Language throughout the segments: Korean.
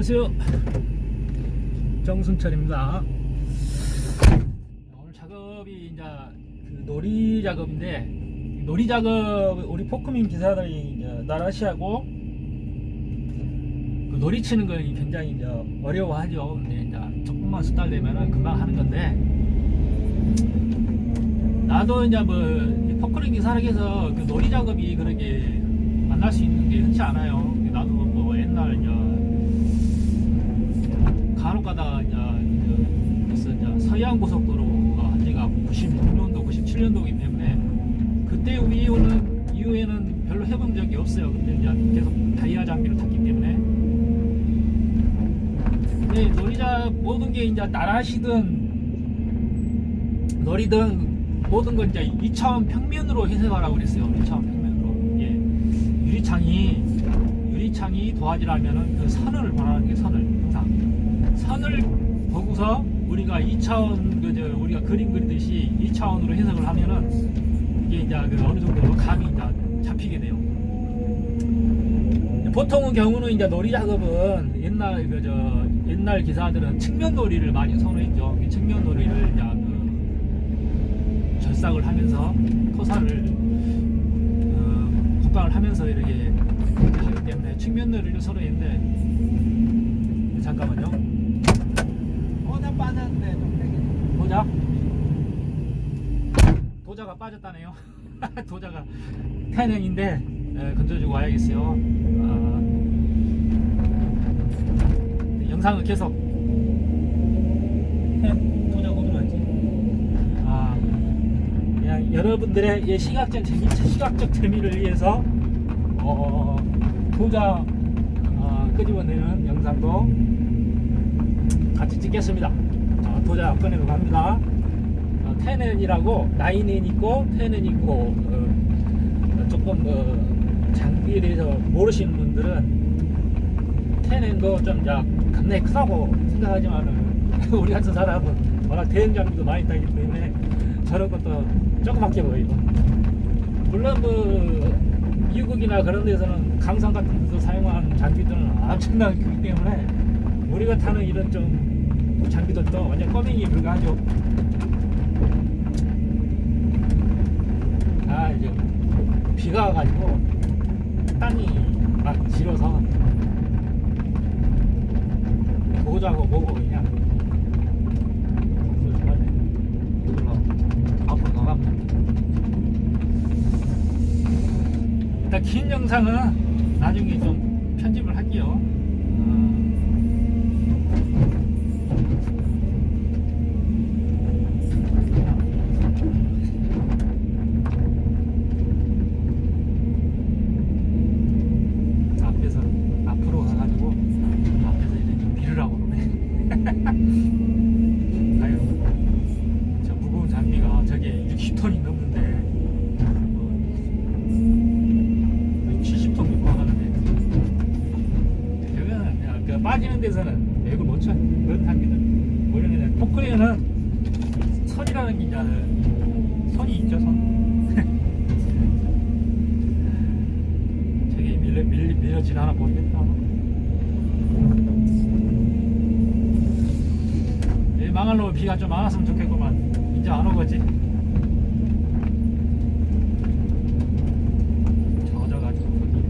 안녕하세요. 정순철입니다. 오늘 작업이 이제 그 놀이 작업인데 놀이 작업 우리 포크민 기사들이 나라시하고 그 놀이 치는 거 굉장히 이제 어려워하죠. 근데 이제 조금만 숙달 되면은 금방 하는 건데 나도 이제 뭐이 포크민 기사력에서 그 놀이 작업이 그렇게 만날 수 있는 게 흔치 않아요. 나도 뭐 옛날 이제 간혹 가다가 이제 그 무슨 이제 서해안 고속도로가 한지가 96년도, 97년도이기 때문에 그때 이후는 이후에는 별로 해본 적이 없어요. 근데 이제 계속 다이아 장비를 탔기 때문에. 근데 놀이자 모든 게 이제 나라시든 놀이든 모든 걸 이제 2차원 평면으로 해석하라고 그랬어요. 2차원 평면으로. 예. 유리창이 유리창이 도화지라면은 그 선을 말하는 게 선을 항상 선을 보고서 우리가 2차원 그저 우리가 그림 그리듯이 2차원으로 해석을 하면은 이게 이제 그 어느 정도 감이 이제 잡히게 돼요. 보통의 경우는 이제 놀이 작업은 옛날 그 저 옛날 기사들은 측면 놀이를 많이 선호했죠. 이 측면 놀이를 이제 그 절삭을 하면서 토사를 어, 콧방을 하면서 이렇게 하기 때문에 측면 놀이를 선호했는데 잠깐만요. 오늘 빠졌는데 좀 되게 도자. 도자가 빠졌다네요. 도자가 태능인데 에, 건져주고 와야겠어요. 아, 영상은 계속. 해, 도자 어디 갔지 아 그냥 여러분들의 이 시각적 재미 시각적 재미를 위해서 어, 도자 어, 끄집어내는 영상도 같이 찍겠습니다. 자, 도자 꺼내고 갑니다. 어, 테넨이라고 나인엔 있고 테넨 있고 어, 조금 어, 장비에 대해서 모르시는 분들은 테넨도 좀 이제 겁나게 크다고 생각하지만은 우리 같은 사람은 워낙 대형 장비도 많이 있기 때문에 저런 것도 조그맣게 보이고 물론 뭐 미국이나 그런 데서는 강성 같은 데서 사용하는 장비들은 엄청나게 크기 때문에 우리가 타는 이런 좀 장비들도 완전 꺼맹이 불가하죠. 아 이제 비가 와가지고 땅이 막 질어서 보자고 뭐고 그냥 앞으로 나갑니다. 일단 긴 영상은 나중에 좀 편집을 할게요. 어, 하나 모르겠다. 이 망할 놈 비가 좀 안 왔으면 좋겠구만. 이제 안 오겠지? 젖어가지고. 거기.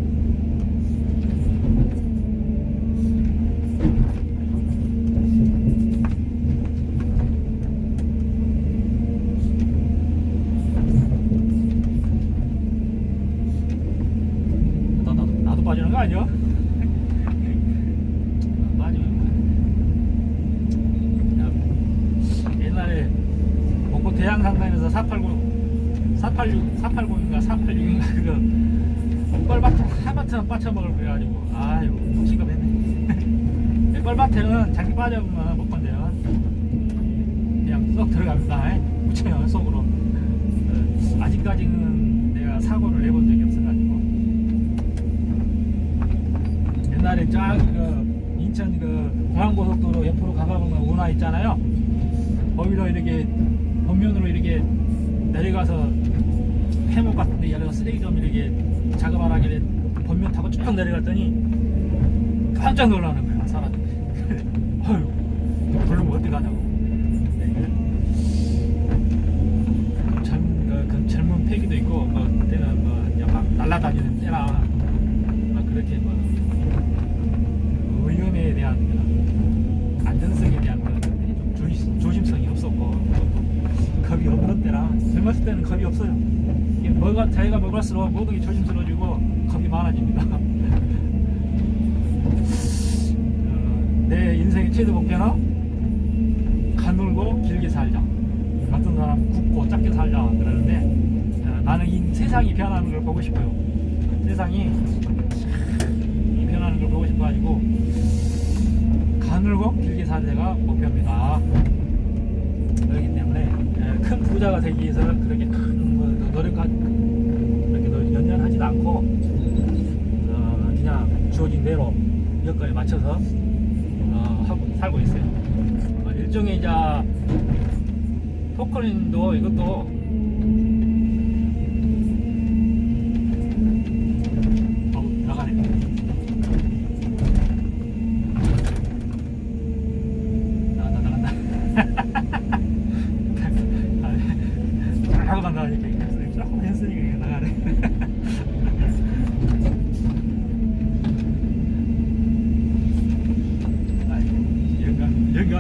나, 나도, 나도 아니야? 빠지면 야, 옛날에 목포 대양 상단에서 489 486 480인가 486인가 그거 뻘밭에 하마트만 빠쳐먹을 그래가지고. 아유 통시급했네. 뻘밭에는 장기 빠져보면 못 건데요. 그냥 쏙 들어갑니다. 묻혀요 속으로. 어, 아직까지는 내가 사고를 내본 적이 없어가지고 옛날에 쫙 그 인천 그 공항고속도로 옆으로 가가보면 운하 있잖아요. 거기로 이렇게 본면으로 이렇게 내려가서 해목 같은데 여러 쓰레기 좀 이렇게 작업하라길래 본면 타고 쭉 내려갔더니 깜짝 놀라는 거야 사람들이. 아유 부르면 어떡하냐고 네. 젊, 그, 그 젊은 패기도 있고 뭐 때는 뭐 이제 막 날아다니는 때나 막 그렇게 뭐 위험에 대한 그런 안전성에 대한 그런 좀 조심, 조심성이 없었고 뭐 겁이 없는 때라 젊었을 때는 겁이 없어요 뭐가 자기가 먹을수록 모든 게 조심스러워지고 겁이 많아집니다 어, 내 인생의 최대 목표는 가늘고 길게 살자. 같은 사람 굵고 작게 살자 그러는데 어, 나는 이 세상이 변하는 걸 보고 싶어요. 세상이 이 가늘고 길게 살자가 목표입니다. 그렇기 때문에 에, 큰 부자가 되기 위해서는 그렇게 큰뭐 노력하 그렇게 노- 연연하지도 않고 어, 그냥 주어진 대로 여건에 맞춰서 어, 하고 살고 있어요. 어, 일종의 이제 포크린도 이것도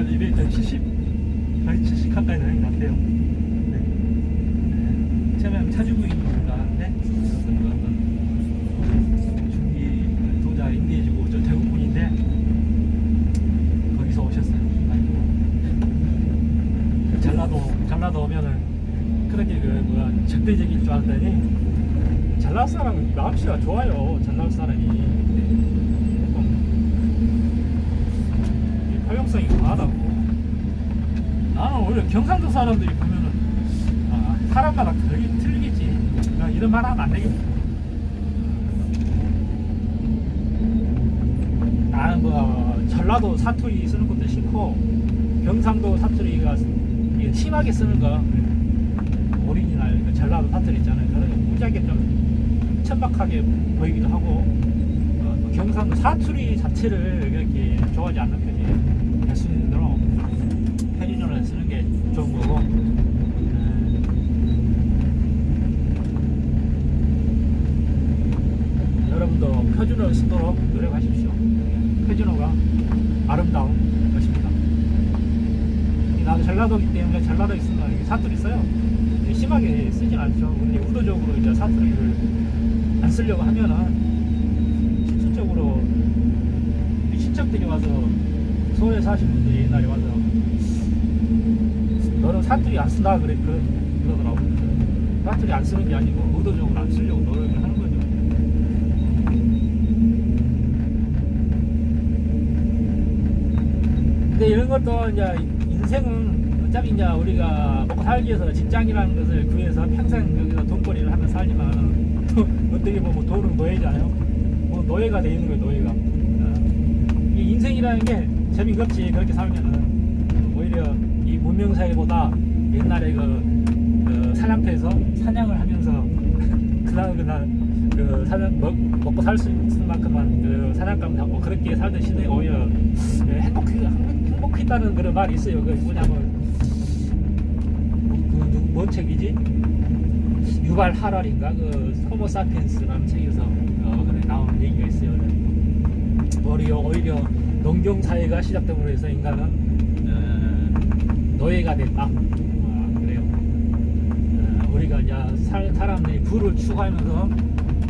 연간 연간 이래 70 거의 70 가까이 되는 것 같아요. 네. 네. 처음에 차주부인인가 하는데 어떤 그 어떤 중기 도자 인디해주고 저 대구 분인데 거기서 오셨어요. 아이고. 그 전라도 전라도 오면은 그렇게 그 뭐야 적대적일 줄 알았더니 전라도 사람은 마음씨가 좋아요. 전라도 사람이 네. 조금 이 포용성이 강하다고. 나는 오히려 경상도 사람들이 보면은 아, 사람마다 되게 틀리겠지. 나 이런 말 하면 안 되겠다. 나는 뭐 전라도 사투리 쓰는 것도 싫고 경상도 사투리가 심하게 쓰는 거 오리지널 그 전라도 사투리 있잖아요. 그런 게 무지하게 좀 천박하게 보이기도 하고 경상도 사투리 자체를 그렇게 좋아하지 않는 편이에요. 대로 표준어를 쓰는 게 좋은 거고 음, 여러분도 표준어를 쓰도록 노력하십시오. 표준어가 아름다운 것입니다. 나도 전라도이기 때문에 전라도에 이게 사투리 써요. 심하게 쓰진 않죠. 근데 의도적으로 이제 사투리를 안 쓰려고 하면은 실질적으로 우리 친척들이 와서 서울에 사신 분들이 옛날에 와서 너는 사투리 안 쓴다 그래 그 그러더라고. 사투리 안 쓰는 게 아니고 의도적으로 안 쓰려고 노력을 하는 거죠. 근데 이런 것도 이제 인생은 어차피 이제 우리가 먹고 살기 위해서 직장이라는 것을 구해서 평생 여기서 돈벌이를 하면 살지만 또 어떻게 보면 돈은 노예잖아요. 뭐 노예가 돼 있는 거예요, 노예가. 인생이라는 게 재미가 없지 그렇게 살면은 오히려 이 문명 사회보다 옛날에 그, 그 사냥터에서 사냥을 하면서 그날 그날 그 사냥 먹, 먹고 살 수 있는 만큼만 그 사냥감 잡고 그렇게 살던 시대에 오히려 예, 행복해 행복했다는 그런 말이 있어요. 그 뭐냐면 그 누구 뭔 책이지? 유발 하랄인가 그 호모 사피엔스라는 책에서 어, 그래 나온 얘기가 있어요. 오히려 오히려 농경 사회가 시작됨으로 해서 인간은 어, 노예가 됐다. 아, 그래요. 어, 우리가 이제 살, 사람들이 부를 추구하면서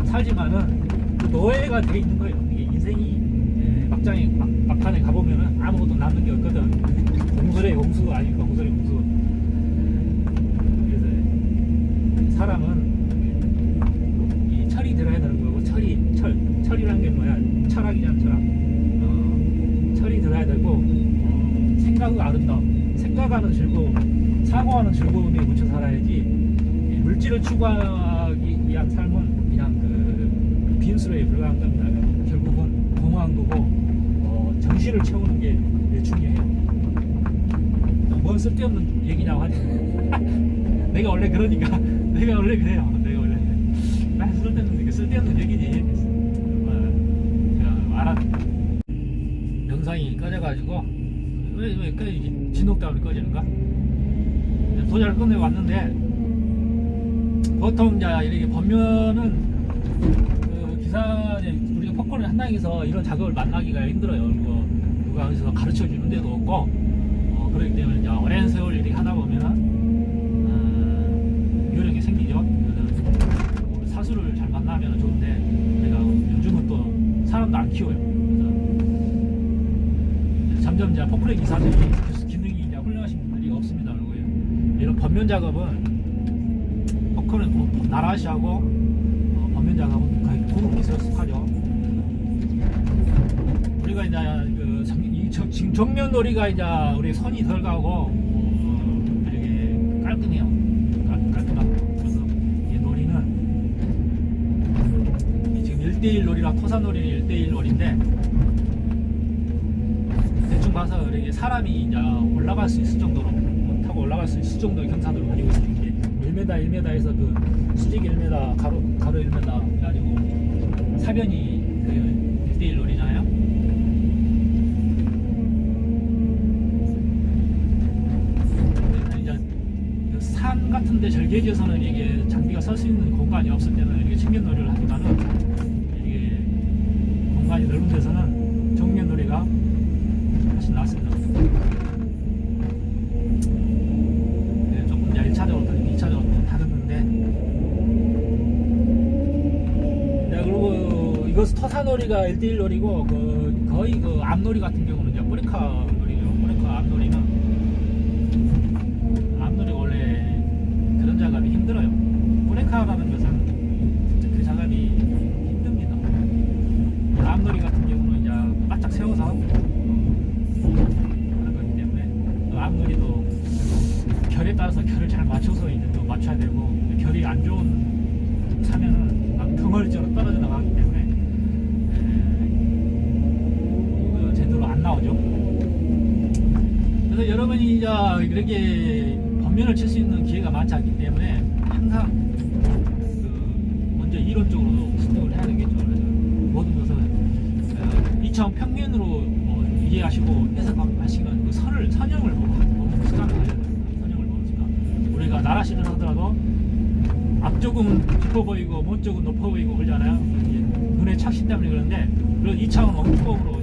살지만은 그 노예가 돼 있는 거예요. 이게 인생이 예, 막장에 막, 막판에 가보면은 아무것도 남는 게 없거든. 공설의 공수 아니까 공설의 공수. 그래서 사람은 이 철이 들어야 되는 거고 철이 철 철이란 게 뭐야? 철학이잖아 철학. 들어야 되고 어, 생각은 아름다움, 생각하는 즐거움, 사고하는 즐거움에 묻혀 살아야지 이 물질을 추구하기 위한 삶은 그냥 그 빈수레에 불과한 겁니다. 결국은 공황도고 어, 정신을 채우는 게 중요해요. 뭔 쓸데없는 얘기냐고 하지. 내가 원래 그러니까 내가 원래 그래요. 내가 원래 나 쓸데없는 쓸데없는 얘기지. 어, 제가 말한 영상이 꺼져가지고 왜, 왜 꺼지지? 진동 때문에 꺼지는가? 도자를 끝내 왔는데 보통 이제 이렇게 번면은 그 기사 우리가 popcorn 한당에서 이런 작업을 만나기가 힘들어요. 그리고 누가 어디서 가르쳐 주는 데도 없고 어, 그렇기 때문에 이제 오랜 세월 이렇게 하다 보면은 어, 요령이 생기죠. 뭐 사수를 잘 만나면 좋은데 내가 요즘은 또 사람도 안 키워요. 그래서 점점 이제 포크레 기사들이 그 기능이 이제 훌륭하신 분들이 없습니다. 그리고 이런 번면 작업은 포크는 뭐 나라시 하고 어, 번면 작업은 거의 고급 기술에 속하죠. 우리가 이제 그 정, 이 정- 지금 정면 놀이가 이제 우리 선이 덜 가고 어, 되게 깔끔해요. 깔, 깔끔하고 그래서 이 놀이는 이 지금 1대1 놀이랑 토사 놀이는 1대1 놀인데 봐서 이렇게 사람이 올라갈 수 있을 정도로 뭐 타고 올라갈 수 있을 정도의 경사도를 가지고 있는 게 1m 1m에서 그 수직 1m 가로 가로 1m 해가지고 사변이 그 1대1 놀이잖아요. 이제 그산 같은데 절개지에서는 이게 장비가 설 수 있는 공간이 없을 때는 이렇게 측면 놀이를 하지만은 이게 공간이 넓은 데서는 정면 놀이가 훨씬 낫습니다. 네, 조금 이제 1차적으로 또 2차적으로 또 다르는데 네, 그리고 이것은 터사놀이가 1대1 놀이고 그 거의 그 앞놀이 같은 경우는 이제 꼬리카 놀이죠. 꼬리카 앞놀이는 앞놀이 원래 그런 작업이 힘들어요. 꼬리카라는 것은 그 작업이 힘듭니다. 앞놀이 같은 경우는 이제 바짝 세워서 어, 하는 거기 때문에 그 앞놀이도 결에 따라서 결을 잘 맞춰서 이제 또 맞춰야 되고 결이 안 좋은 사면은 막 덩어리처럼 떨어져 나가기 때문에 에, 이거 나오죠. 그래서 여러분이 이제 이렇게 번면을 칠 수 있는 기회가 많지 않기 때문에 항상 그 먼저 이론적으로 습득을 해야 되겠죠. 그래서 모든 것은 어, 이차원 평면으로 어, 이해하시고 해석하시는 그 선을 선형을 보는 습관을 가져야 됩니다. 선형을 보는 습관. 우리가 나라시를 하더라도 앞쪽은 깊어 보이고 먼 쪽은 높아 보이고 그러잖아요. 눈에 착시 때문에 그런데 그런 2차원 원법으로